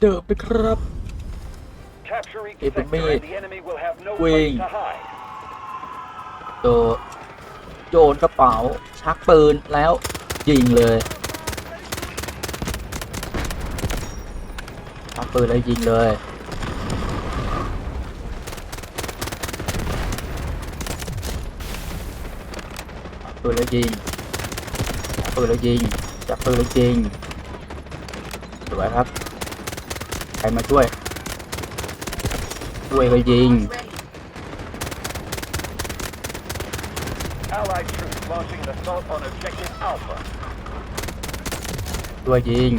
เดิมไปครับ Capture each If it sector may- and the enemy will have no Wing. place to hide. โดโยนกระเป๋าชักปืนแล้วยิงเลยชักปืนแล้วยิงเลยชักปืนแล้วยิงชักปืนแล้วยิงจับปืนแล้วยิงสวยครับใครมาช่วย ช่วยก็ยิง Allied troops launching an assault on objective Alpha. ตัวยิง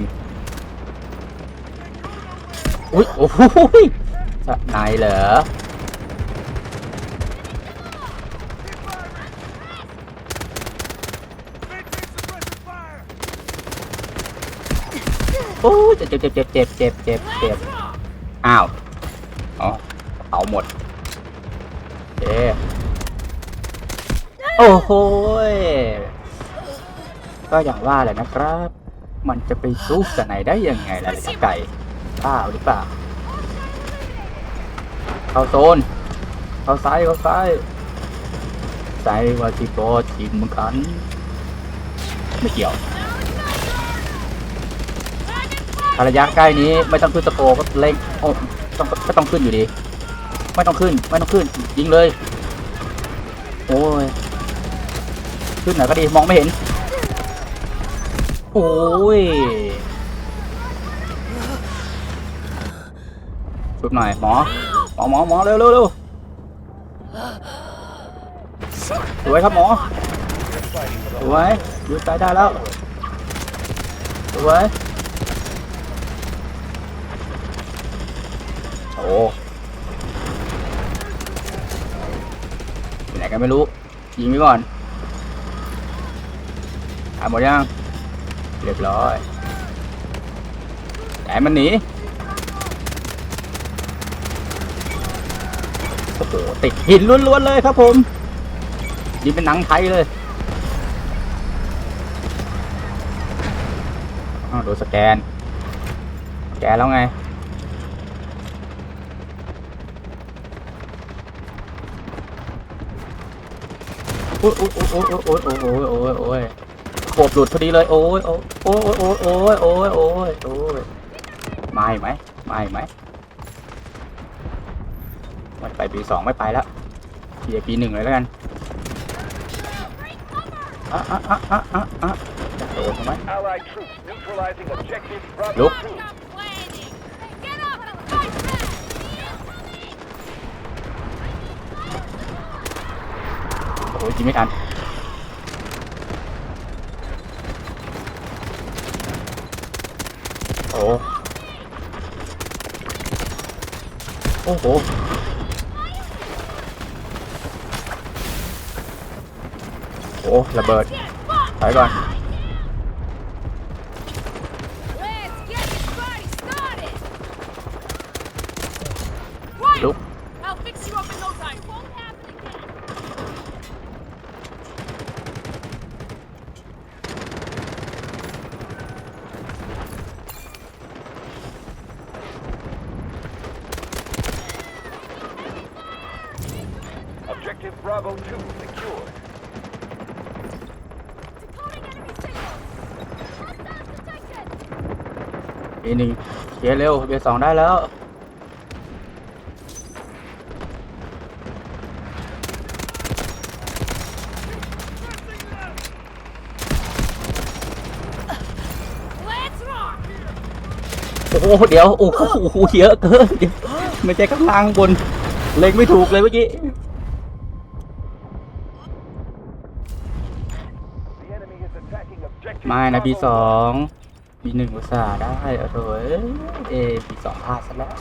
อุ้ยโอ้โหจะนายเหรอ อ้เจ็บเจ็บเจ็บเจ็บเจ็บเจ็บเจ็บอ้าวอ๋อกระเป๋าหมดเอ๊โอ้โหก็อย่างว่าแหละนะครับ มันจะไปสู้กับไหนได้ยังไงล่ะระยะไกลเปล่าหรือเปล่าเข้าโซนเข้าซ้ายเข้าซ้ายซ้ายวาซิโกทีมเหมือนกันไม่เกี่ยว ถ้าระยะใกล้นี้ไม่ต้องขึ้นสโกก็เล็งโอ้ต้องก็ต้องขึ้นอยู่ดี ไม่ต้องขึ้น ไม่ต้องขึ้น ยิงเลย โอ้ย ขึ้นไหนอยก็ดี มองไม่เห็น โอ้ยชุบหน่อยหมอ หมอหมอหมอเร็วเร็วเร็วสวยครับหมอสวยยืดใจได้แล้วสวย โอ้ไหนกันไม่รู้ ยิงไปก่อนหายหมดยัง เรียบร้อยแต่มันหนี โอ้โห ติดหินล้วนๆเลยครับผมยิงเป็นหนังไทยเลยโดนสแกน แกแล้วไง อ้ยโอ้ยโอ้ยโอ้ยโอ้ยโอ้ยโอ้ยโอ้ยขวบหลุดพอดีเลยโอ้ยโอ้ยโอ้ยโอ้ยโอ้ยโอ้ยโอ้ยโอ้ยมาอีกไหมมาอีกไหมไม่ไปปีสองไม่ไปแล้วเพียปีหนึ่งเลยแล้วกันอะอะอะอะอะอะโดนทำไม Allied troops อ้ยยิงไม่ทันโอ้โอ้โหโอ้ระเบิดถอยก่อน Let's get this party started! Quiet! ลุก I'll fix you up in no time. Won't happen again. 2. Objective Bravo 2 secured. Decoding enemy signals! Hostiles detected! ปี หนึ่งเคลียร์เร็วเบียร์สองได้แล้วโอ้โหเดี๋ยวโอ้โหเยอะเกินเดี๋ยวไม่ใช่ข้างล่างบนเล็งไม่ถูกเลยเมื่อกี้ม่นะ Bravo ปีสอง ปีหนึ่งอุตสาห์ได้เออโถยเอปีสองพลาดซะแล้ว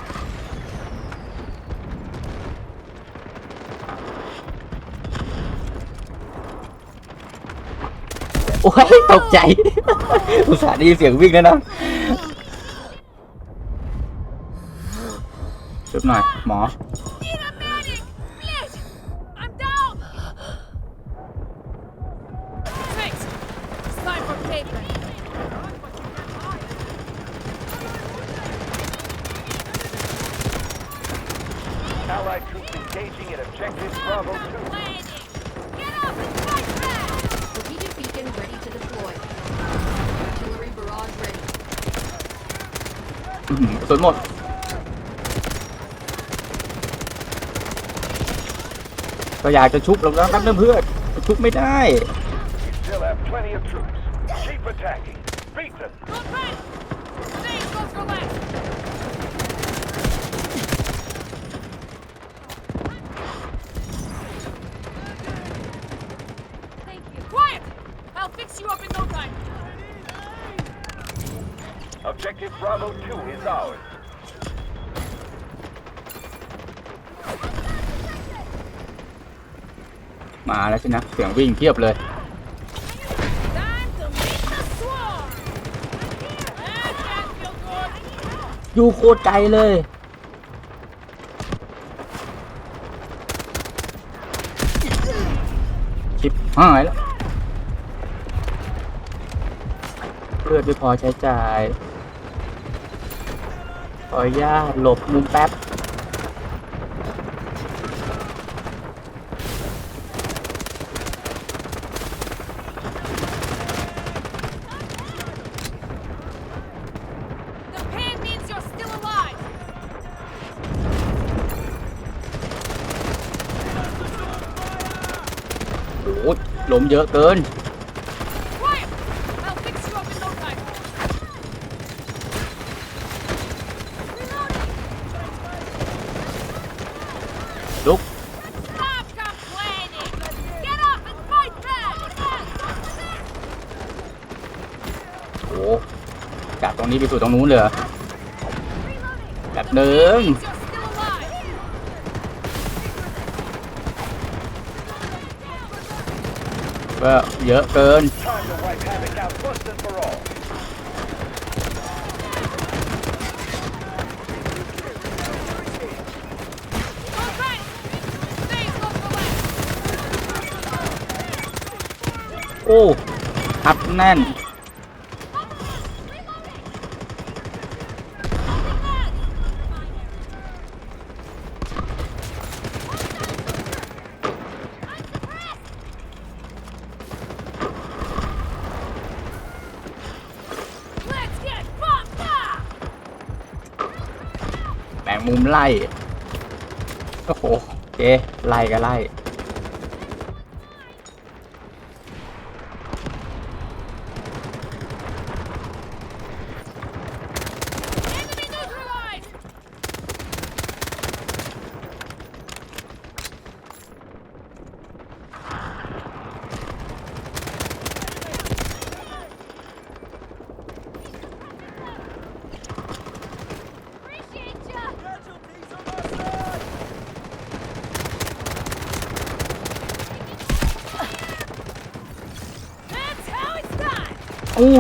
โอ้ยตกใจ อุตส่าห์ได้ยินเสียงวิ่งแล้วนะชุบหน่อย หมอ อื้อหือกระสุนหมด ก็อยากจะชุบลงแล้วครับเพื่อนๆชุบไม่ได้ Still have plenty of troops. Keep attacking. Beat them. Look back. Stay close for left. Thank you. Quiet. I'll fix you up in no time. Objective Bravo 2 is ours. มาแล้วสินะ เสียงวิ่งเทียบเลย อยู่โคตรไกลเลย ชิปหายแล้วเลือดไม่พอใช้จ่าย ออนุญาตหลบมุมแป๊บ The pan means you're still alive. โอ้ยลมเยอะเกิน Quiet. I'll fix you up in no time. Reloading. ลุก Stop complaining. Get up and fight back. โอ้จากต รงนี้ไปสู่ตรงนู้นเลยแบบเดิมก็เยอะเกิน โอ้ อัดแน่น งมุมไล่ โอ้โหเจไล่ก็ไล่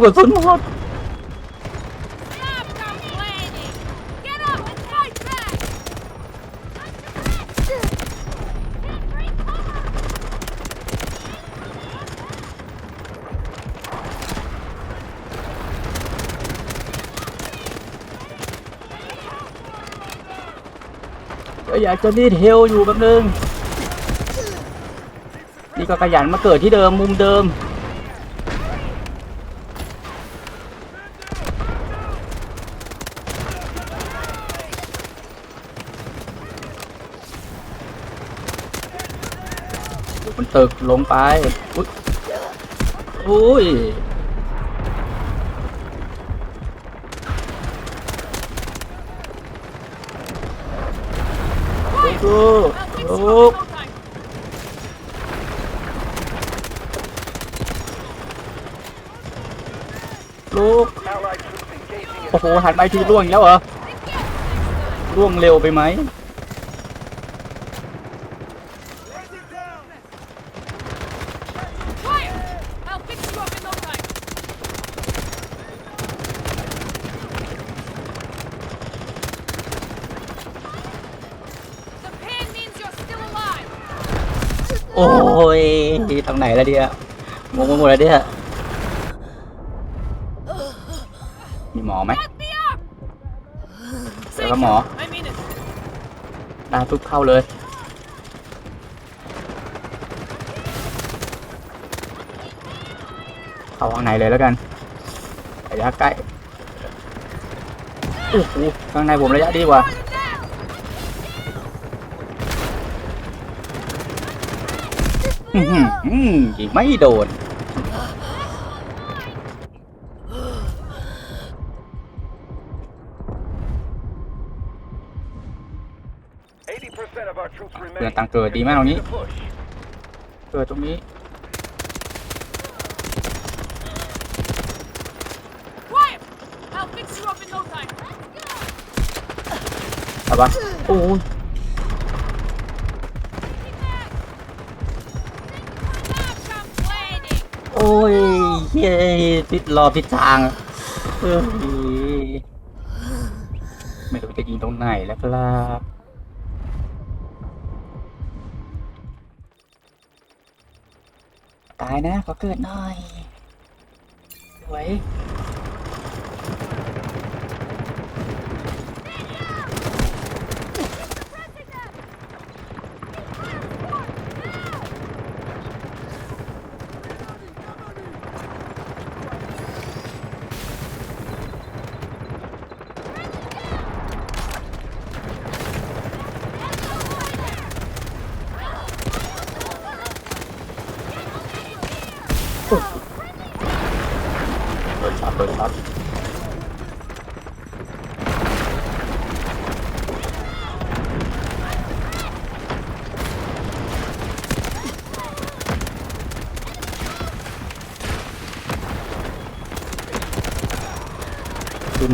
กระสุนหมด ก็อยากจะรีดเฮลอยู่แบบนึง นี่ก็ขยันมาเกิดที่เดิมมุมเดิม ตึกลงไปอุ๊ยอุ้ยลูกลูกลูกโอ้โหหันไปทีร่วงแล้วเหรอร่วงเร็วไปไหม ที่ตรงไหนแล้วดีอะงงไปหมดแล้วเนี่ยมีหมอไหมแล้วหมอตาทุบเข้าเลยเข้าทางไหนเลยแล้วกันระยะใกล้โอ้โหทางในผมระยะดีกว่า อื้อหืออื้อยิงไม่โดน80% of our troops remain. เพื่อนตังเกิดดีมากตรงนี้ To push. เกิดตรงนี้ Quiet! I'll fix you up in no time. เอาปะโอ้ย อ้ยเฮ้ยติดรอพิดทางเอ้ยไม่รู้จะยิงตรงไหนแล้วครับตายนะขอเกิดหน่อยสวย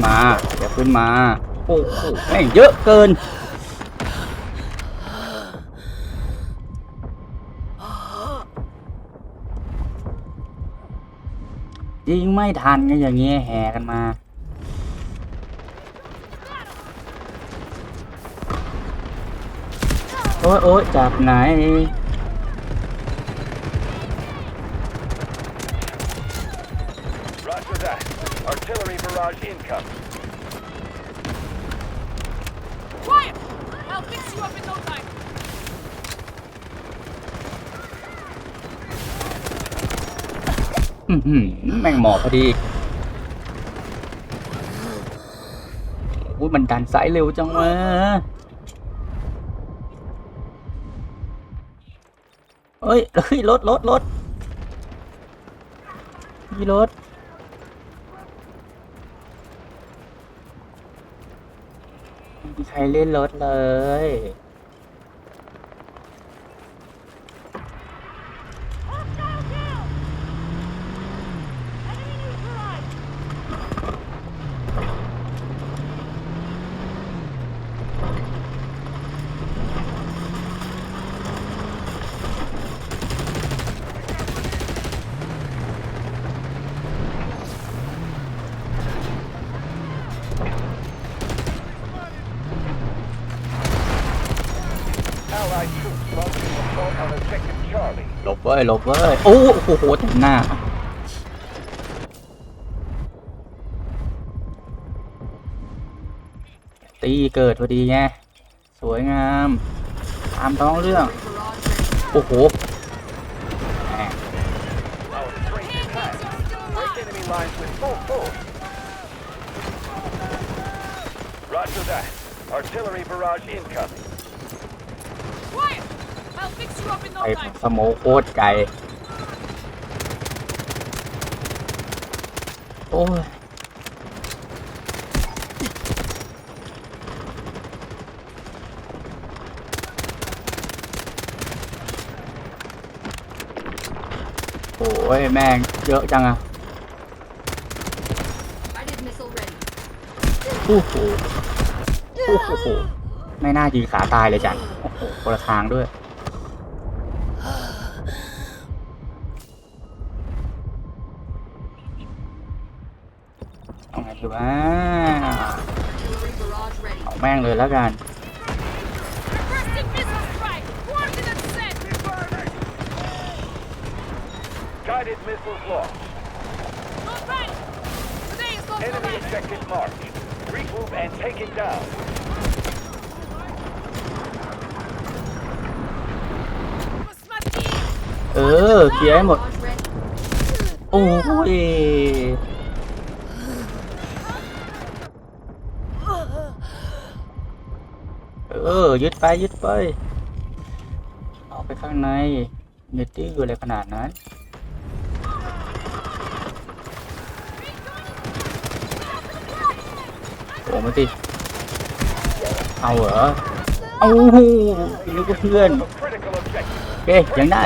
มาอย่าขึ้นมาโอ้โหแม่งเยอะเกินยิงไม่ทันก็อย่างเงี้ยแห่กันมาโอ้ยโอ้ยจากไหน barrage incoming. Quiet! I'll fix you up in no time. อื้อหือแม่งหมอบพอดีอุ้ยมันดันสายเร็วจังวะเอ้ยเฮ้ยรถรถรถมีรถไม่มี ใครเล่นรถเลย Hostile kill! Enemy neutralized! 'Allied troops launching assault on objective Charlie. หลบเว้ ยหลบเว้ย โอ้โหเต็มหน้า ตีเกิดพอดีไง สวยงาม ตามท้องเรื่อง Barrage ready. โอ้โหแหม Our strength is high. Break enemy lines with full force. Roger that. Artillery barrage incoming. Quiet! ไอ้สโมโคตรไกล โอ้ยโอ้ยแม่งเยอะจังอะโอ้โห โอ้โห ไม่น่ายิงขาตายเลยจังโอ้โหคนละทางด้วย barrage ready. เอาแม่งเลยแล้วกัน Requesting missile strike! Coordinates set! Guided missiles lost. Not ready! Today is not the Enemy night! objective marked. Regroup and take it down. Must not be! เออเคลียร์ให้หมด Barrage ready. โอ้ย เออยึดไปยึดไป เอาไปข้างในยึดดื้ออะไรขนาดนั้นโอ้มาสิเอาเหรอ เอานึกว่าเพื่อนโอเคยังได้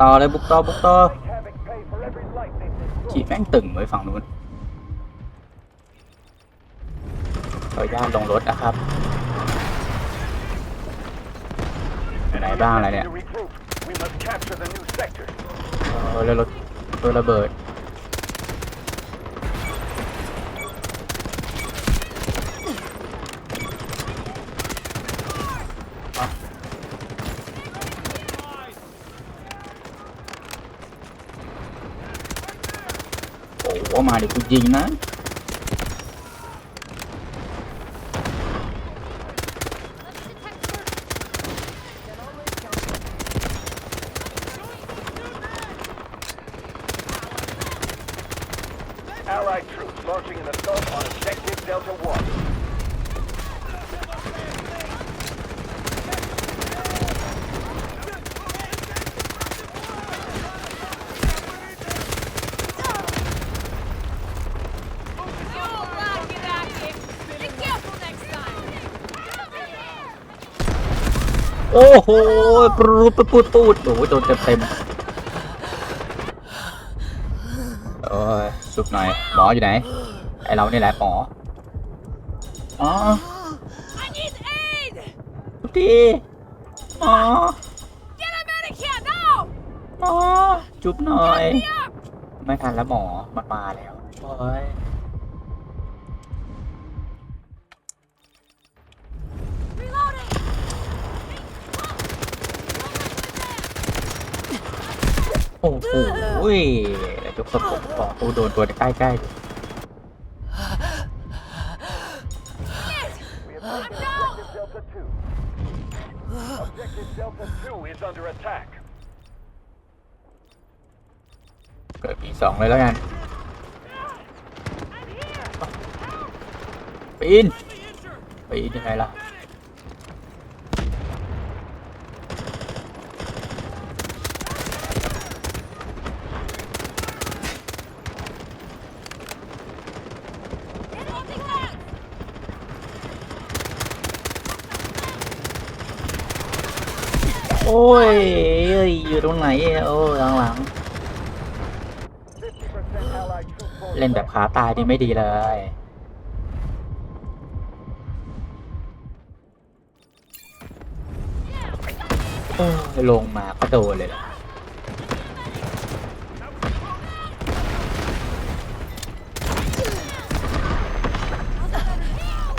ต่อเลยบุกต่อบุกต่อ Havoc pay for every life they've destroyed. ขีแม่งตึงไว้ฝั่งนู้นขออนุญาตลงรถนะครับ ไหนบ้างอะไรเนี่ยเออรถตัวระเบิดโอ้มาดิกูยิงนะ Allied troops launching an assault on objective Delta 1. You rock it out here. Be careful next time. โอ้โหปรูดปูดปูดโอ้โหโดนเต็มเต็ม หน่อย หมออยู่ไหน ไอเรานี่แหละหมอ อ๋อทุกทีหมอ Get a medic here now. หมอจุ๊บหน่อย ไม่ทันแล้วหมอ มันมาแล้วโอ้ยโอ้โห ยกสะโพกบอกกูโดนตัวใกล้ใกล้ We have taken objective Delta 2. Objective Delta 2 is under attack. เกิดปีสองเลยแล้วกันปีนปีนยังไงล่ะ Reloading mag. โอ้ยเอยู่ตรงไหน โอ้ยหลังหลังเล่นแบบขาตายนี่ไม่ดีเลยโอ้ยลงมาก็โดนเลยล่ะ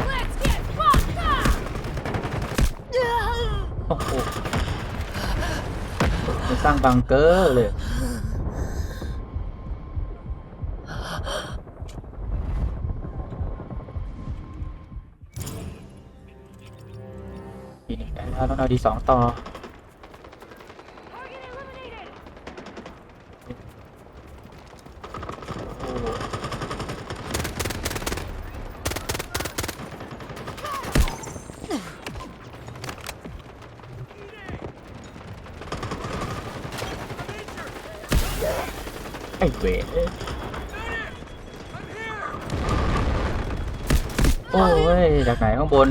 Let's get fucked up. โอ้โห มันสร้างบังเกอร์เลยทีนี้ได้แล้วต้องเอาดีสองต่อ ไอ้เวรโอ้ยจากไหนข้างบน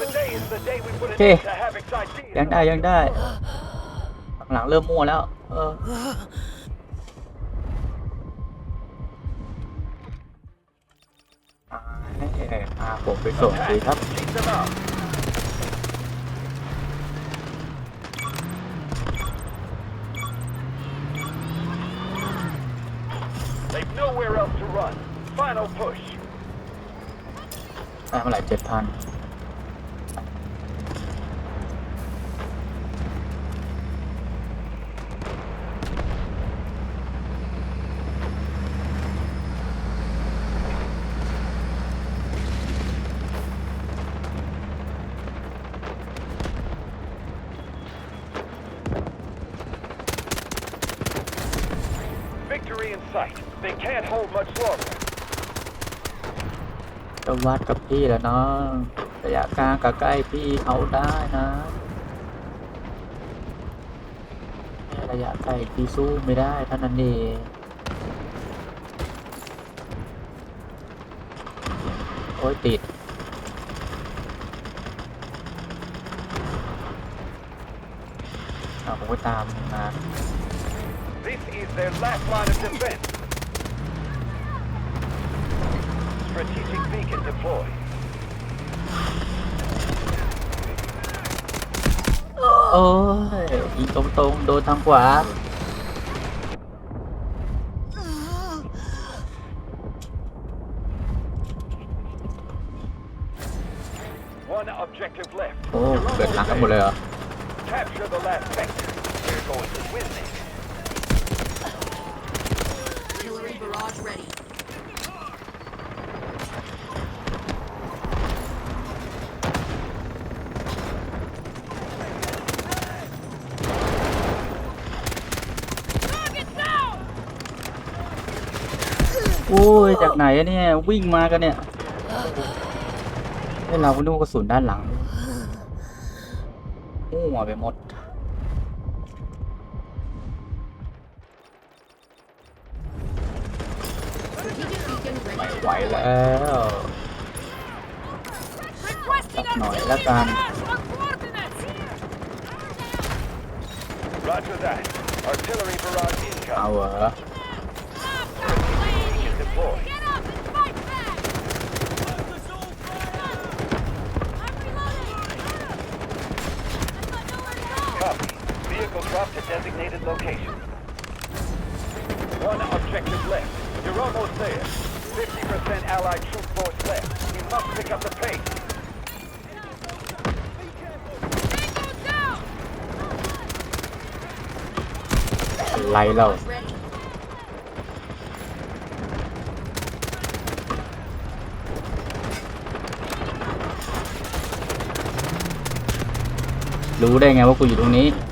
Today is the day we put an Okay. end to Havoc's ideas. ยังได้ยังได้หลังเริ่มมั่วแล้ว เอออาให้พาผมไปส่งดีครับ จ็ดพัน Victory in sight. They can't hold much longer. จะวัดกับพี่แล้วเนาะระยะกลางกับใกล้พี่เขาได้นะระยะไกลพี่สู้ไม่ได้เท่านั้นเองโอ้ยติดเอาผมก็ตามมา This is their last line of defense. Strategic beacon deployed. โอ้ยยิงตรงๆโดนทางขวา One objective left. โอ้เกิดหลังกันหมดเลยเหรอ Capture the last sector. We're going to win this. Artillery barrage ready. Target down! โอ้ย จากไหนอะเนี่ยวิ่งมากันเนี่ยให้เราก็นึกว่ากระสุนด้านหลังมั่วไปหมด Strategic beacon ไม่ ready to ไหว deploy. แล้ว Requesting Chắc nổi artillery lá can. barrage on coordinates! Roger that. Artillery barrage เอา incoming. เหรอ Stop playing! Beacon deployed. Vehicle drop to designated location. One objective left. You're almost there. 50% Allied troop force left. You must pick up the pace. Tango down! อะไรเรา Barrage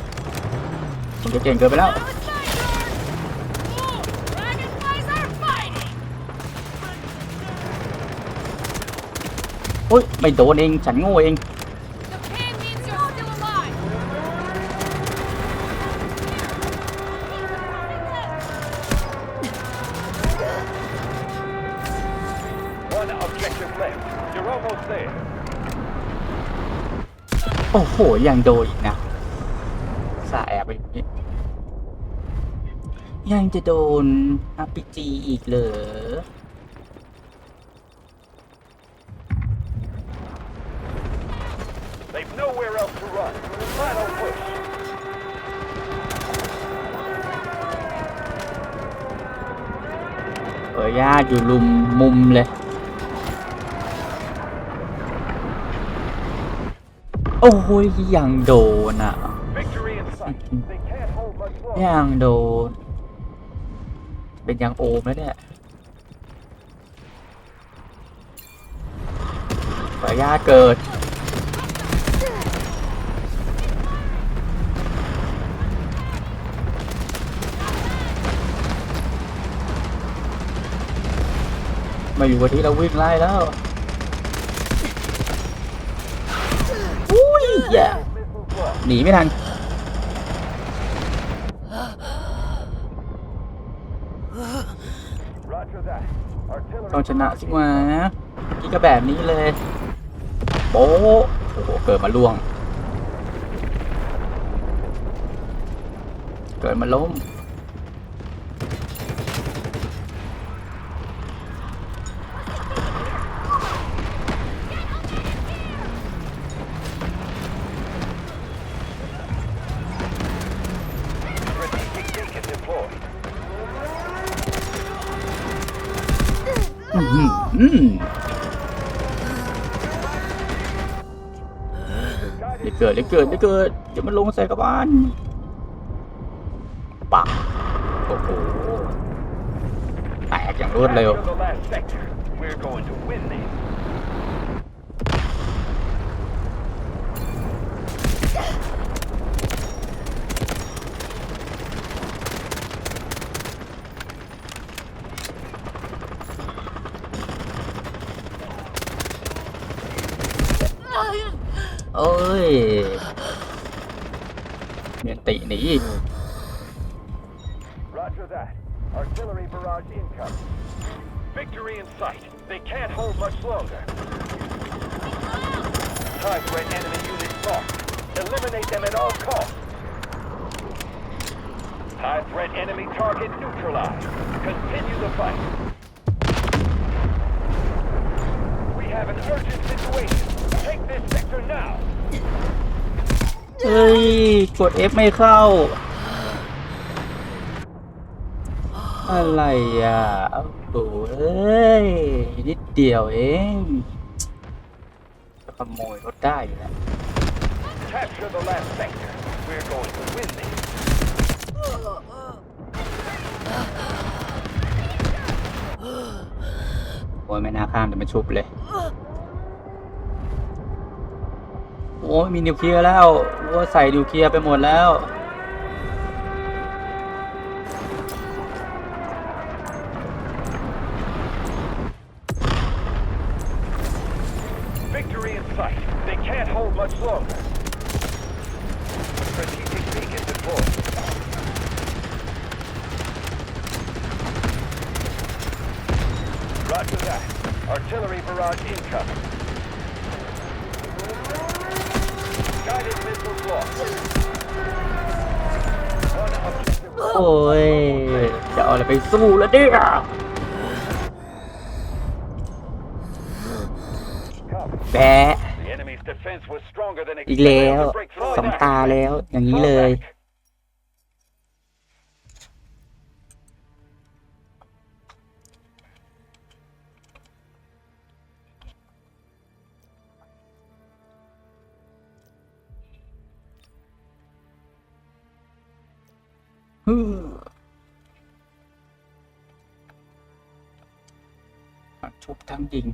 ready. รู้ได้ไงว่ากูอยู่ตรงนี้ผมจะเก่งเกินไปแล้ว Now it's my turn! Oh, dragonflies are fighting! โอ้ยไม่โดนเอง ฉันโง่เอง The pain means you're still alive! One objective left. You're almost there. โอ้โหยังโดนอีกนะสาแอบไปอย่างนี้ ยังจะโดน RPG อีกเหรอ They've nowhere else to run. Final push. เออญาติอยู่ลุมมุมเลย โอ้ยยังโดนอะ Victory in sight. They can't hold much longer. ยังโดน เป็นยังโอมแล้วเนี่ยขออนุญาตเกิด มาอยู่กับที่เราวิ่งไล่แล้วอุ้ยแย่หนีไม่ทัน ต้องชนะสิวะกี่ก็แบบนี้เลย โป๊ะโอ้โหเกิดมาล่วง เกิดมาล้ม อื้อหืออืมเดี๋ยวเกิดเดี๋ยวเกิดเดี๋ยวเกิดจะมันลงใส่กระบาลปักโอ้โหแตกอย่างรวดเร็ว Capture the last sector. เอ้ยเมียนติหนี Roger that. Artillery barrage incoming. Victory in sight. They can't hold much longer. Time for an enemy unit lost. Eliminate them at all costs. High threat enemy target neutralized. Continue the fight. กด F ไม่เข้า อะไรอะโอ้เอ้ยนิดเดียวเองจะขโมยรถได้อยู่แล้ว Capture the last sector. We're going to win this. โอ้ยไม่น่าข้ามแต่มาชุบเลย โอ้ยมีนิวเคลียร์แล้วโอ้ยใส่นิวเคลียร์ไปหมดแล้ว Victory in sight. They can't hold much longer. Strategic beacon deployed. Roger that. Artillery barrage incoming. Guided missiles lost. One objective โอ้ย จะเอาอะไรไปสู้แล้วเนี่ย covered. แบะ The enemy's defense was stronger than อีกแล้ว expected to break through สอง that. ตาแล้ว อย่างนี้เลย ทั้งจริง